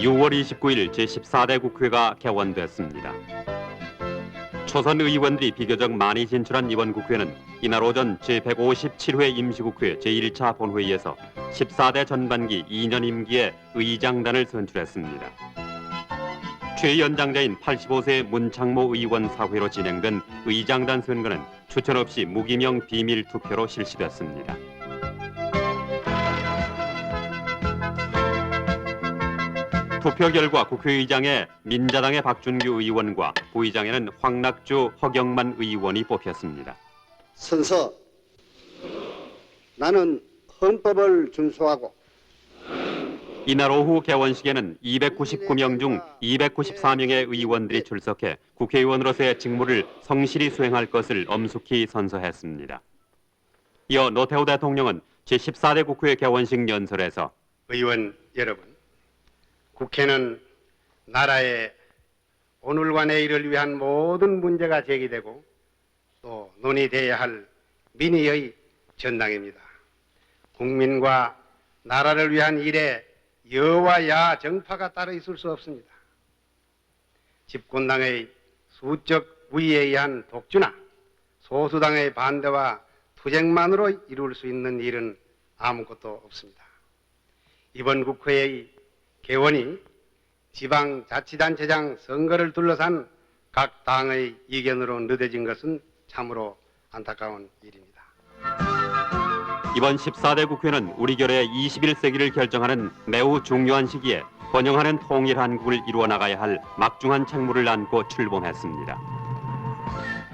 6월 29일 제14대 국회가 개원됐습니다. 초선 의원들이 비교적 많이 진출한 이번 국회는 이날 오전 제157회 임시국회 제1차 본회의에서 14대 전반기 2년 임기의 의장단을 선출했습니다. 최연장자인 85세 문창모 의원 사회로 진행된 의장단 선거는 추천 없이 무기명 비밀 투표로 실시됐습니다. 투표 결과 국회의장에 민자당의 박준규 의원과 부의장에는 황낙주 허경만 의원이 뽑혔습니다. 선서 나는 헌법을 준수하고 이날 오후 개원식에는 299명 중 294명의 의원들이 출석해 국회의원으로서의 직무를 성실히 수행할 것을 엄숙히 선서했습니다. 이어 노태우 대통령은 제14대 국회 개원식 연설에서 의원 여러분, 국회는 나라의 오늘과 내일을 위한 모든 문제가 제기되고 또 논의돼야 할 민의의 전당입니다. 국민과 나라를 위한 일에 여와 야 정파가 따로 있을 수 없습니다. 집권당의 수적 우위에 의한 독주나 소수당의 반대와 투쟁만으로 이룰 수 있는 일은 아무것도 없습니다. 이번 국회의 개원이 지방자치단체장 선거를 둘러싼 각 당의 이견으로 늦어진 것은 참으로 안타까운 일입니다. 이번 14대 국회는 우리 결의 21세기를 결정하는 매우 중요한 시기에 번영하는 통일 한국을 이루어 나가야 할 막중한 책무를 안고 출범했습니다.